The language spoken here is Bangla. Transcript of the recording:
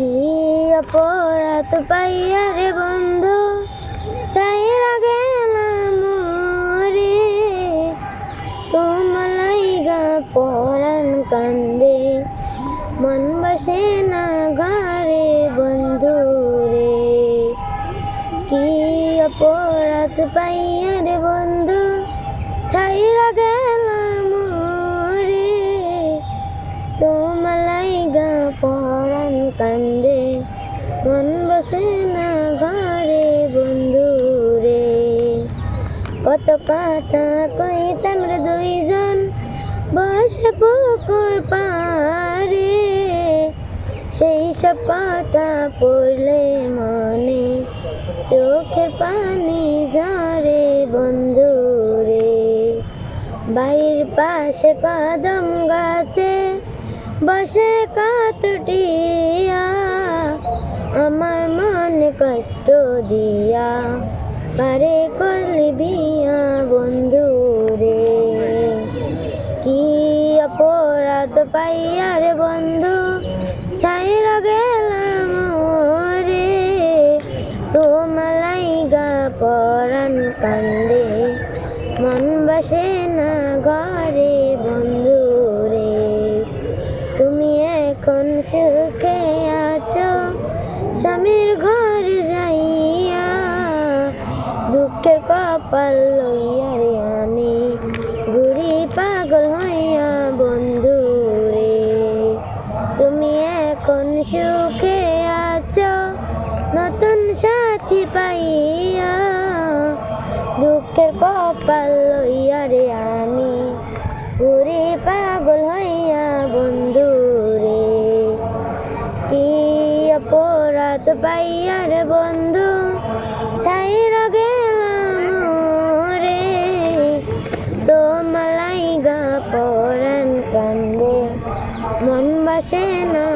কি অপরাধ পাইয়া রে বন্ধু চাইরা গেলাম রে। তোমালাই গা পরাণ কান্দে, মন বসে না ঘরে বন্ধু রে। কি অপরাধ পাইয়া রে বন্ধু ছাইরা গেলাম বসে না ঘরে বন্ধু রে কত কথা কইতাম রে দুইজন, বসে পুকুর পারে সেই সব কথা পড়লে মনে চোখের পানি ঝরে বন্ধু রে বাড়ির পাশে কদম গাছে বসে কাতটিয়া কষ্ট দিয়া, পারে করলি বিয়া বন্ধু রে। কি অপরাধ পাইয়া রে বন্ধু, ছাইরা গেলাম রে তোমালাই গা পরাণ কান্দে মন বসে না ঘরে বন্ধু রে। তুমি এখন সুখে আছো, স্বামীর ঘরে দুঃখের কপাল লইয়া রে আমি ঘুরি পাগল হইয়া বন্ধু রে তুমি এখন সুখে আছো, নতুন সাথী পাইয়া। দুঃখের কপাল লইয়া রে আমি ঘুরি পাগল হইয়া বন্ধু রে কি অপরাধ পাইয়া রে বন্ধু তোমালাই